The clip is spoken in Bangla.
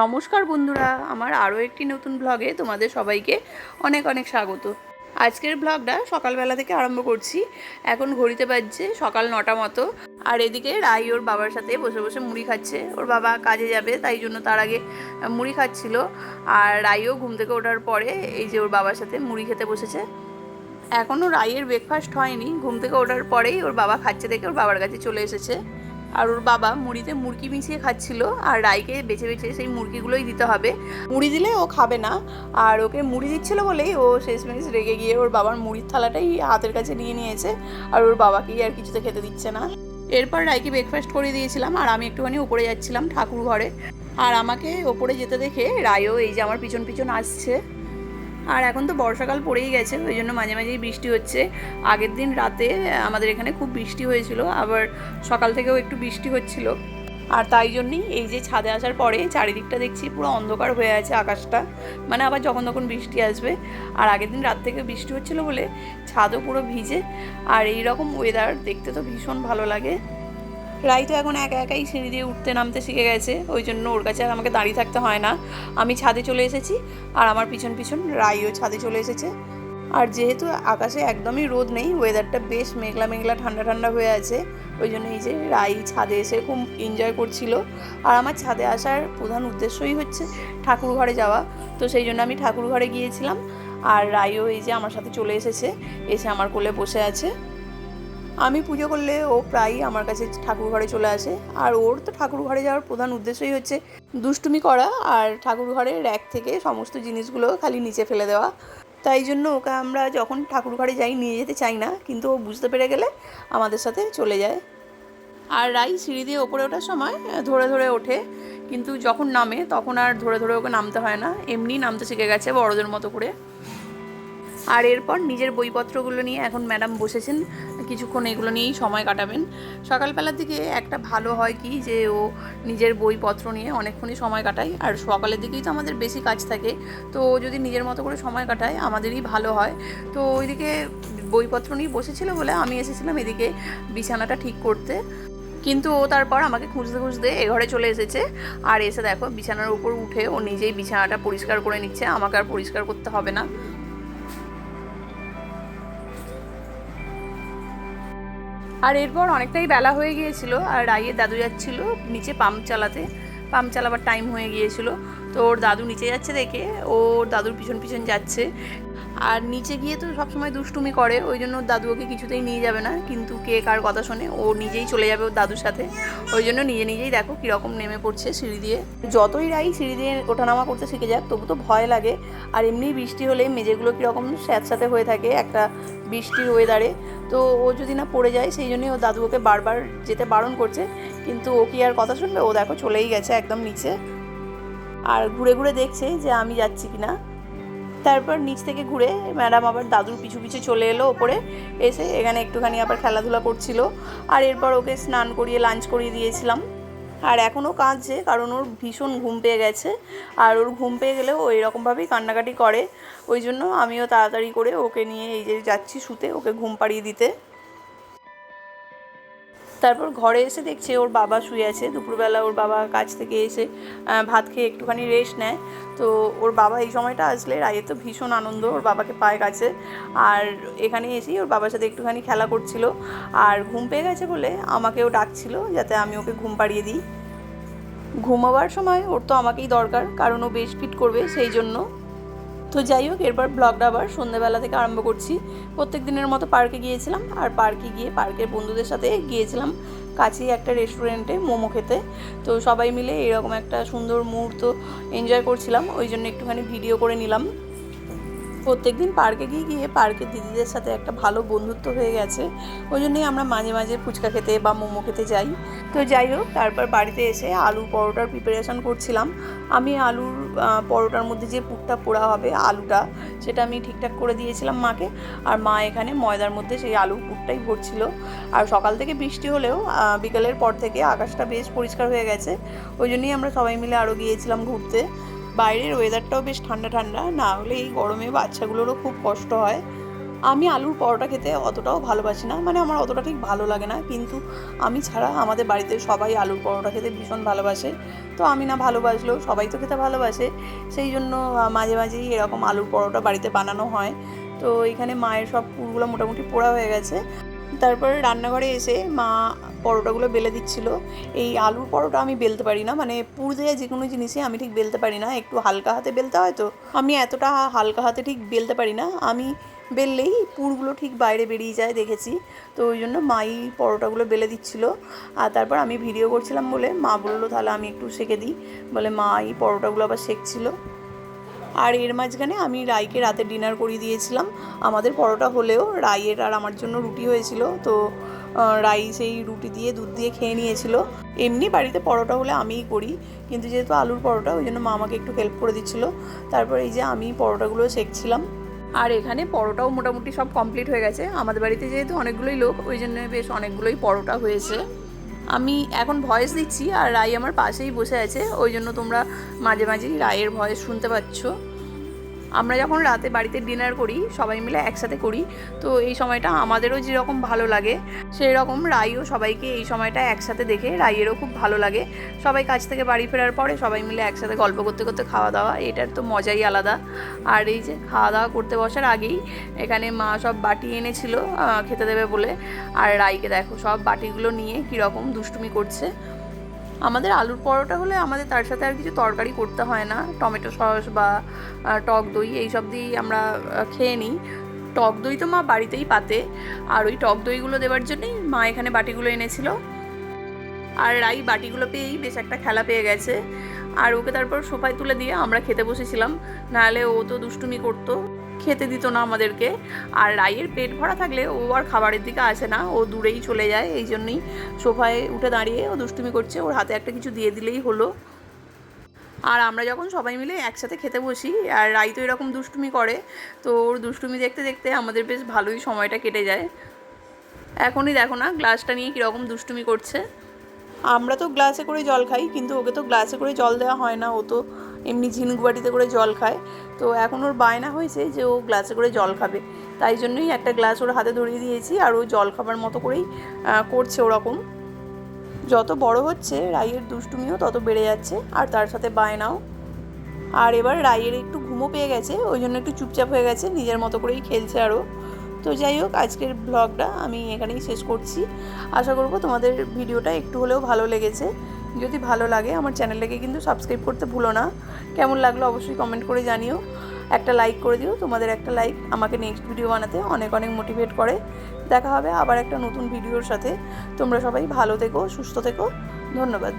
নমস্কার বন্ধুরা, আমার আরও একটি নতুন ব্লগে তোমাদের সবাইকে অনেক অনেক স্বাগত। আজকের ব্লগটা সকালবেলা থেকে আরম্ভ করছি। এখন ঘড়িতে বাজছে সকাল নটা মতো। আর এদিকে রাই ওর বাবার সাথে বসে বসে মুড়ি খাচ্ছে। ওর বাবা কাজে যাবে, তাই জন্য তার আগে মুড়ি খাচ্ছিল। আর রাইও ঘুম থেকে ওঠার পরে এই যে ওর বাবার সাথে মুড়ি খেতে বসেছে। এখনও রাইয়ের ব্রেকফাস্ট হয়নি। ঘুম থেকে ওঠার পরেই ওর বাবা খাচ্ছে দেখে ওর বাবার কাছে চলে এসেছে। আর ওর বাবা মুড়িতে মুরগি মিশিয়ে খাচ্ছিল, আর রাইকে বেছে বেছে সেই মুরগিগুলোই দিতে হবে। মুড়ি দিলে ও খাবে না, আর ওকে মুড়ি দিচ্ছিল বলেই ও শেষমেশ রেগে গিয়ে ওর বাবার মুড়ির থালাটাই হাতের কাছে নিয়ে নিয়েছে, আর ওর বাবাকেই আর কিছুতে খেতে দিচ্ছে না। এরপর রাইকে ব্রেকফাস্ট করে দিয়েছিলাম, আর আমি একটুখানি ওপরে যাচ্ছিলাম ঠাকুর ঘরে আর আমাকে ওপরে যেতে দেখে রায়ও এই যে আমার পিছন পিছন আসছে। আর এখন তো বর্ষাকাল পড়েই গেছে, ওই জন্য মাঝে মাঝেই বৃষ্টি হচ্ছে। আগের দিন রাতে আমাদের এখানে খুব বৃষ্টি হয়েছিল, আবার সকাল থেকেও একটু বৃষ্টি হচ্ছিল। আর তাই জন্যই এই যে ছাদে আসার পরে চারিদিকটা দেখছি পুরো অন্ধকার হয়ে আছে আকাশটা মানে আবার যখন তখন বৃষ্টি আসবে। আর আগের দিন রাত থেকে বৃষ্টি হচ্ছিল বলে ছাদও পুরো ভিজে, আর এই রকম ওয়েদার দেখতে তো ভীষণ ভালো লাগে। রাই তো এখন একা একাই সিঁড়ি দিয়ে উঠতে নামতে শিখে গেছে, ওই জন্য ওর কাছে আর আমাকে দাঁড়িয়ে থাকতে হয় না। আমি ছাদে চলে এসেছি, আর আমার পিছন পিছন রাইও ছাদে চলে এসেছে। আর যেহেতু আকাশে একদমই রোদ নেই ওয়েদারটা বেশ মেঘলা মেঘলা ঠান্ডা ঠান্ডা হয়ে আছে, ওই জন্য এই যে রাই ছাদে এসে খুব এনজয় করছিল। আর আমার ছাদে আসার প্রধান উদ্দেশ্যই হচ্ছে ঠাকুর ঘরে যাওয়া, তো সেই জন্য আমি ঠাকুর ঘরে গিয়েছিলাম। আর রাইও এই যে আমার সাথে চলে এসেছে, এসে আমার কোলে বসে আছে। আমি পুজো করলে ও প্রায়ই আমার কাছে ঠাকুর ঘরে চলে আসে। আর ওর তো ঠাকুর ঘরে যাওয়ার প্রধান উদ্দেশ্যই হচ্ছে দুষ্টুমি করা আর ঠাকুর ঘরের র্যাক থেকে সমস্ত জিনিসগুলো খালি নিচে ফেলে দেওয়া। তাই জন্য ওকে আমরা যখন ঠাকুর ঘরে যাই নিয়ে যেতে চাই না, কিন্তু ও বুঝতে পেরে গেলে আমাদের সাথে চলে যায়। আর রাই সিঁড়ি দিয়ে ওপরে ওঠার সময় ধরে ধরে ওঠে, কিন্তু যখন নামে তখন আর ধরে ধরে ওকে নামতে হয় না। এমনি নামতে শিখে গেছে বড়দের মতো করে। আর এরপর নিজের বইপত্রগুলো নিয়ে এখন ম্যাডাম বসেছেন। কিছুক্ষণ এগুলো নিয়েই সময় কাটাবেন। সকালবেলার দিকে একটা ভালো হয় কি যে, ও নিজের বইপত্র নিয়ে অনেকক্ষণই সময় কাটায়। আর সকালের দিকেই তো আমাদের বেশি কাজ থাকে। তো যদি নিজের মতো করে সময় কাটায়, আমাদেরই ভালো হয়। তো ওইদিকে বইপত্র নিয়ে বসেছিল বলে আমি এসেছিলাম এদিকে বিছানাটা ঠিক করতে। কিন্তু ও তারপর আমাকে খুঁজতে খুঁজতে এ ঘরে চলে এসেছে। আর এসে দেখো বিছানার উপর উঠে ও নিজেই বিছানাটা পরিষ্কার করে নিচ্ছে। আমাকে আর পরিষ্কার করতে হবে না। আর এরপর অনেকটাই বেলা হয়ে গিয়েছিল আর রাইয়ের দাদু যাচ্ছিল নিচে পাম্প চালাতে। পাম্প চালাবার টাইম হয়ে গিয়েছিল। তো ওর দাদু নিচে যাচ্ছে দেখে, ওর দাদুর পিছন পিছন যাচ্ছে। আর নিচে গিয়ে তো সবসময় দুষ্টুমি করে, ওই জন্য দাদু ওকে কিছুতেই নিয়ে যাবে না। কিন্তু কে কার কথা শোনে, ও নিজেই চলে যাবে ওর দাদুর সাথে। ওই জন্য নিজে নিজেই দেখো কীরকম নেমে পড়ছে সিঁড়ি দিয়ে। যতই রাই সিঁড়ি দিয়ে ওঠানামা করতে শিখে যাক, তবু তো ভয় লাগে। আর এমনি বৃষ্টি হলে মেঝেগুলো কীরকম স্যাঁতস্যাঁতে হয়ে থাকে একটা বৃষ্টির ওয়েদারে তো ও যদি না পড়ে যায়, সেই জন্যই ও দাদু ওকে বারবার যেতে বারণ করছে। কিন্তু ও কি আর কথা শুনবে? ও দেখো চলেই গেছে একদম নিচে। আর ঘুরে ঘুরে দেখছে যে আমি যাচ্ছি কি না তারপর নিচ থেকে ঘুরে ম্যাডাম আবার দাদুর পিছু পিছু চলে এলো ওপরে। এসে এখানে একটুখানি আবার খেলাধুলা করছিল। আর এরপর ওকে স্নান করিয়ে লাঞ্চ করিয়ে দিয়েছিলাম। আর এখনও কাঁদছে কারণ ওর ভীষণ ঘুম পেয়ে গেছে। আর ওর ঘুম পেয়ে গেলেও ওই রকমভাবেই কান্নাকাটি করে। ওই জন্য আমিও তাড়াতাড়ি করে ওকে নিয়ে এই যে যাচ্ছি শুতে, ওকে ঘুম পাড়িয়ে দিতে। তারপর ঘরে এসে দেখছে ওর বাবা শুয়ে আছে। দুপুরবেলা ওর বাবা কাজ থেকে এসে ভাত খেয়ে একটুখানি রেস্ট নেয়। তো ওর বাবা এই সময়টা আসলে রায়ের তো ভীষণ আনন্দ, ওর বাবাকে পায় কাছে। আর এখানে এসেই ওর বাবার সাথে একটুখানি খেলা করছিল। আর ঘুম পেয়ে গেছে বলে আমাকেও ডাকছিল যাতে আমি ওকে ঘুম পাড়িয়ে দিই। ঘুমাবার সময় ওর তো আমাকেই দরকার, কারণ ও বেশ ফিট করবে সেই জন্য। তো যাই হোক, এরপর ব্লগটা আবার সন্ধ্যেবেলা থেকে আরম্ভ করছি। প্রত্যেক দিনের মতো পার্কে গিয়েছিলাম, আর পার্কে গিয়ে পার্কের বন্ধুদের সাথে গিয়েছিলাম কাছেই একটা রেস্টুরেন্টে মোমো খেতে। তো সবাই মিলে এরকম একটা সুন্দর মুহূর্ত এনজয় করছিলাম, ওই জন্য একটুখানি ভিডিও করে নিলাম। প্রত্যেক দিন পার্কে গিয়ে গিয়ে পার্কের দিদিদের সাথে একটা ভালো বন্ধুত্ব হয়ে গেছে, ওই জন্যই আমরা মাঝে মাঝে ফুচকা খেতে বা মোমো খেতে যাই। তো যাই হোক, তারপর বাড়িতে এসে আলু পরোটার প্রিপারেশান করছিলাম। আমি আলুর পরোটার মধ্যে যে পুরটা পোড়া হবে, আলুটা, সেটা আমি ঠিকঠাক করে দিয়েছিলাম মাকে। আর মা এখানে ময়দার মধ্যে সেই আলু পুরটাই ভরছিল। আর সকাল থেকে বৃষ্টি হলেও বিকালের পর থেকে আকাশটা বেশ পরিষ্কার হয়ে গেছে। ওই জন্যই আমরা সবাই মিলে আরও গিয়েছিলাম ঘুরতে। বাইরের ওয়েদারটাও বেশ ঠান্ডা ঠান্ডা, না হলে এই গরমে বাচ্চাগুলোরও খুব কষ্ট হয়। আমি আলুর পরোটা খেতে অতটাও ভালোবাসি না মানে আমার অতটা ঠিক ভালো লাগে না। কিন্তু আমি ছাড়া আমাদের বাড়িতে সবাই আলুর পরোটা খেতে ভীষণ ভালোবাসে। তো আমি না ভালোবাসলেও সবাই তো খেতে ভালোবাসে। সেই জন্য মাঝে মাঝেই এরকম আলুর পরোটা বাড়িতে বানানো হয়। তো এখানে মায়ের সব পুরগুলো মোটামুটি পোড়া হয়ে গেছে। তারপরে রান্নাঘরে এসে মা পরোটাগুলো বেলে দিচ্ছিল। এই আলুর পরোটা আমি বেলতে পারি না মানে পুর দেওয়া যে কোনো জিনিসই আমি ঠিক বেলতে পারি না। একটু হালকা হাতে বেলতে হয় তো। আমি এতটা হালকা হাতে ঠিক বেলতে পারি না। আমি বেললেই পুরগুলো ঠিক বাইরে বেরিয়ে যায়, দেখেছি। তো ওই জন্য মাই পরোটাগুলো বেলে দিচ্ছিল। আর তারপর আমি ভিডিও করছিলাম বলে মা বলল, তাহলে আমি একটু সেঁকে দিই। বলে মা এই পরোটাগুলো আবার সেঁকছিল। আর এর মাঝখানে আমি রাইকে রাতে ডিনার করিয়ে দিয়েছিলাম। আমাদের পরোটা হলেও রাইয়ের আর আমার জন্য রুটি হয়েছিল। তো রাই সেই রুটি দিয়ে, দুধ দিয়ে খেয়ে নিয়েছিল। এমনি বাড়িতে পরোটা হলে আমিই করি। কিন্তু যেহেতু আলুর পরোটা, ওই জন্য মা আমাকে একটু হেল্প করে দিচ্ছিল। তারপর এই যে আমি পরোটাগুলো সেঁকছিলাম। আর এখানে পরোটাও মোটামুটি সব কমপ্লিট হয়ে গেছে। আমাদের বাড়িতে যেহেতু অনেকগুলোই লোক, ওই জন্য বেশ অনেকগুলোই পরোটা হয়েছে। আমি এখন ভয়েস দিচ্ছি আর রায় আমার পাশেই বসে আছে, ওই জন্য তোমরা মাঝে মাঝেই রায়ের ভয়েস শুনতে পাচ্ছ। আমরা যখন রাতে বাড়িতে ডিনার করি, সবাই মিলে একসাথে করি, তো এই সময়টা আমাদেরও যেরকম ভালো লাগে সেই রকম রাইও সবাইকে এই সময়টা একসাথে দেখে, রাইয়েরও খুব ভালো লাগে। সবাই কাজ থেকে বাড়ি ফেরার পরে সবাই মিলে একসাথে গল্প করতে করতে খাওয়া দাওয়া, এটার তো মজাই আলাদা। আর এই যে খাওয়া দাওয়া করতে বসার আগেই, এখানে মা সব বাটি এনেছিল খেতে দেবে বলে। আর রাইকে দেখো, সব বাটিগুলো নিয়ে কীরকম দুষ্টুমি করছে। আমাদের আলুর পরোটা হলে আমাদের তার সাথে আর কিছু তরকারি করতে হয় না। টমেটো সস বা টক দই এইসব দিয়েই আমরা খেয়ে নিই। টক দই তো মা বাড়িতেই পাতে। আর ওই টক দইগুলো দেওয়ার জন্যই মা এখানে বাটিগুলো এনেছিল। আর রাই বাটিগুলো পেয়েই বেশ একটা খেলা পেয়ে গেছে। আর ওকে তারপর সোফায় তুলে দিয়ে আমরা খেতে বসেছিলাম। নাহলে ও তো দুষ্টুমি করতো, খেতে দিত না আমাদেরকে। আর রাইয়ের পেট ভরা থাকলে ও আর খাবারের দিকে আসে না, ও দূরেই চলে যায়। এই জন্যই সোফায় উঠে দাঁড়িয়ে ও দুষ্টুমি করছে। ওর হাতে একটা কিছু দিয়ে দিলেই হলো। আর আমরা যখন সবাই মিলে একসাথে খেতে বসি, আর রাই তো এরকম দুষ্টুমি করে, তো ওর দুষ্টুমি দেখতে দেখতে আমাদের বেশ ভালোই সময়টা কেটে যায়। এখনই দেখো না, গ্লাসটা নিয়ে কীরকম দুষ্টুমি করছে। আমরা তো গ্লাসে করে জল খাই, কিন্তু ওকে তো গ্লাসে করে জল দেওয়া হয় না। ও তো এমনি ঝিনুক বাটিতে করে জল খায়। তো এখন ওর বায়না হয়েছে যে ও গ্লাসে করে জল খাবে। তাই জন্যই একটা গ্লাস ওর হাতে ধরিয়ে দিয়েছি আর ও জল খাবার মতো করেই করছে ওরকম। যত বড় হচ্ছে, রাইয়ের দুষ্টুমিও তত বেড়ে যাচ্ছে, আর তার সাথে বায়নাও। আর এবার রাইয়ের একটু ঘুমও পেয়ে গেছে, ওই জন্য একটু চুপচাপ হয়ে গেছে, নিজের মতো করেই খেলছে আরও। তো যাই হোক, আজকের ব্লগটা আমি এখানেই শেষ করছি। আশা করব তোমাদের ভিডিওটা একটু হলেও ভালো লেগেছে। যদি ভালো লাগে, আমার চ্যানেলটাকে কিন্তু সাবস্ক্রাইব করতে ভুলো না। কেমন লাগল অবশ্যই কমেন্ট করে জানিও। একটা লাইক করে দিও। তোমাদের একটা লাইক আমাকে নেক্সট ভিডিও বানাতে অনেক অনেক মোটিভেট করে। দেখা হবে আবার একটা নতুন ভিডিওর সাথে। তোমরা সবাই ভালো থেকো, সুস্থ থেকো। ধন্যবাদ।